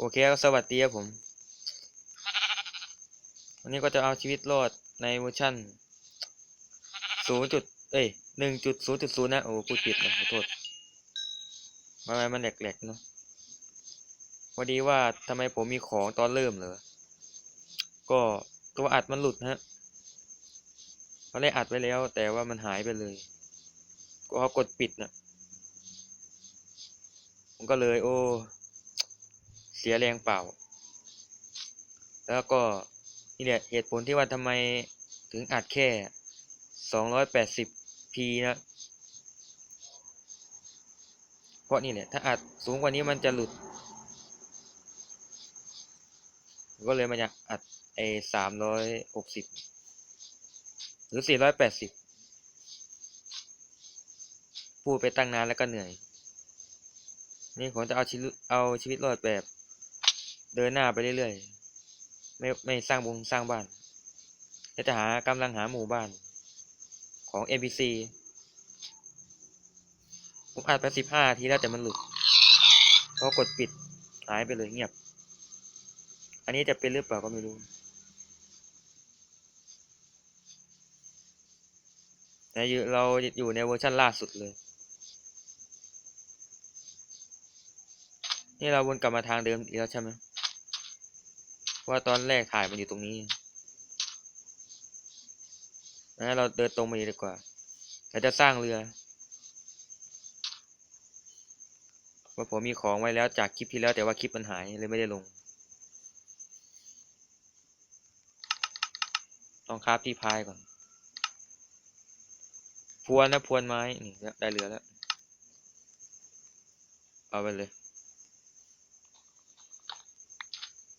โอเคครับสวัสดีครับผม วันนี้ก็จะเอาชีวิตรอดในเวอร์ชันศูนย์จุดเอ้ยหนึ่งจุดศูนย์จุดศูนย์นะ โอ้พูดผิดนะขอโทษทำไมมันแหลกๆเนาะพอดีว่าทำไมผมมีของตอนเริ่มเหรอ ก็ตัวอัดมันหลุดนะฮะเขาได้อัดไว้แล้ว แต่ว่ามันหายไปเลย ก็เขากดปิดนะผมก็เลย โอ้ สียแรงเปล่า แล้วก็นี่แหละเหตุผลที่ว่าทำไมถึงอัดแค่ 280p นะ เพราะนี่แหละ ถ้าอัดสูงกว่านี้มันจะหลุด ก็เลยมาอยากอัดไอ้360 หรือ 480 พูดไปตั้งนานแล้วก็เหนื่อย นี่ผมจะเอาชีวิตเอาชีวิตรอดแบบ เดินหน้าไปเรื่อยๆ ไม่ไม่สร้างวงสร้างบ้านแต่จะหากำลังหาหมู่บ้านของ NPC ผมอัดไปสิบห้าทีแล้วแต่มันหลุดพอกดปิดหายไปเลยเงียบ อันนี้จะเป็นหรือเปล่าก็ไม่รู้ แต่อยู่เราอยู่ในเวอร์ชันล่าสุดเลย นี่เราวนกลับมาทางเดิมอีกแล้วใช่ไหม ว่าตอนแรกถ่ายมันอยู่ตรงนี้นะเราเดินตรงมาดีกว่าเราจะสร้างเรือว่าผมมีของไว้แล้วจากคลิปที่แล้วแต่ว่าคลิปมันหายเลยไม่ได้ลง ต้องคราฟที่พายก่อน พวนนะพวนไม้ นี่ได้เรือแล้ว เอาไปเลย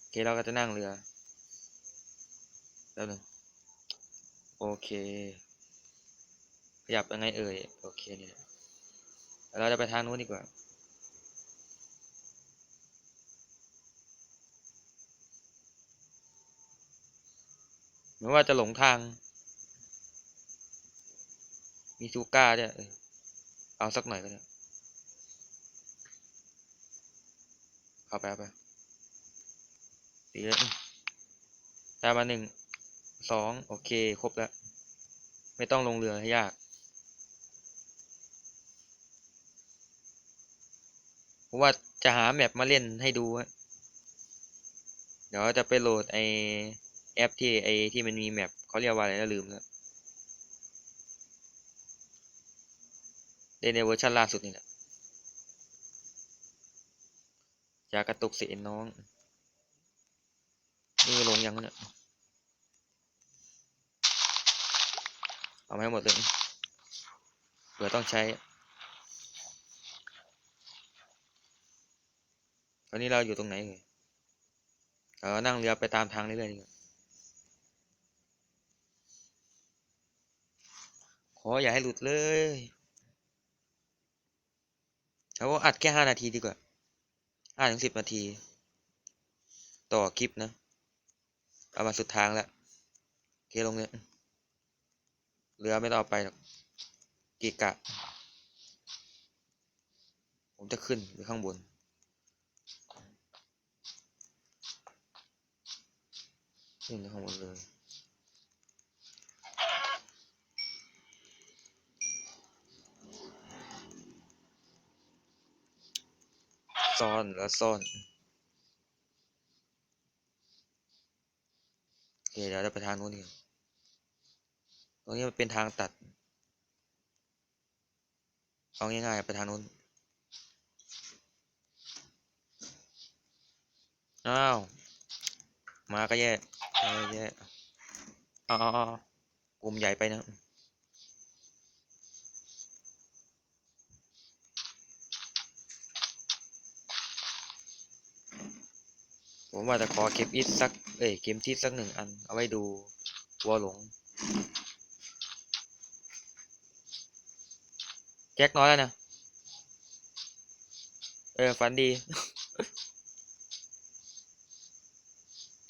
โอเคเราก็จะนั่งเรือแล้วหนึ่งโอเคขยับยังไงเอ่ยโอเคเนี่ยเราจะไปทางนู้นดีกว่าเหมือนว่าจะหลงทาง มีซูก้าด้วยเอาสักหน่อยก็ได้เอาไปเอาไป ตีเลยตามมาหนึ่งสองโอเค ครบแล้ว ไม่ต้องลงเรือให้ยากผมว่าจะหาแมปมาเล่นให้ดูฮะเดี๋ยวจะไปโหลดไอแอปที่ไอที่มันมีแมปเขาเรียกว่าอะไรแล้วลืมแล้วเล่นในเวอร์ชันล่าสุดนี่แหละจะกระตุกเสียน้อง นี่ลงยังเนี่ยเอามาให้หมดเลยเผื่อต้องใช้ ตอนนี้เราอยู่ตรงไหนเอ่ยเรานั่งเรือไปตามทางเรื่อยๆขออย่าให้หลุดเลยแล้วอัดแค่ห้านาทีดีกว่าห้าถึงสิบนาที ต่อคลิปนะ เอามาณสุดทางแล้วเคลงเนี่ยเรือไม่ต้องไปหรอกกีกะ ผมจะขึ้นไปข้างบน ขึ้นไปข้างบนเลยซ่อนแล้วซ่อน โอ เคเดี๋ยวจะไปทางนู้นดีกว่าตรงนี้มันเป็นทางตัด เอาง่ายๆไปทางนู้น อ้าว มาก็แย่แย่แย่เอ๋อกลุ่มใหญ่ไปนะ ผมว่าจะขอเก็บอิทสัก เอ้ยเก็บที่สักหนึ่งอัน เอาไว้ดูวัวหลง แจ็คน้อยแล้วนะ เออ ฝันดี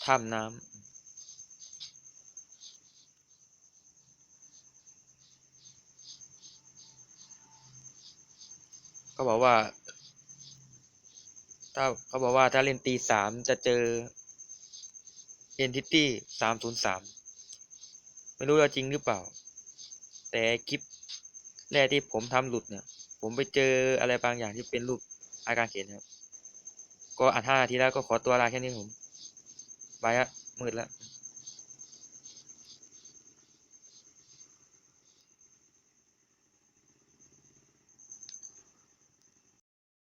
ถ้ำน้ำก็บอกว่า ถ้าเขาบอกว่าถ้าเล่นตีสามจะเจอ Entity สามศูนย์สามไม่รู้ว่าจริงหรือเปล่า แต่คลิปแรกที่ผมทำหลุดเนี่ย ผมไปเจออะไรบางอย่างที่เป็นรูปอาการเขียนครับ ก็อัดห้านาทีแล้วก็ขอตัวลาแค่นี้ผม บายฮะมืดแล้ว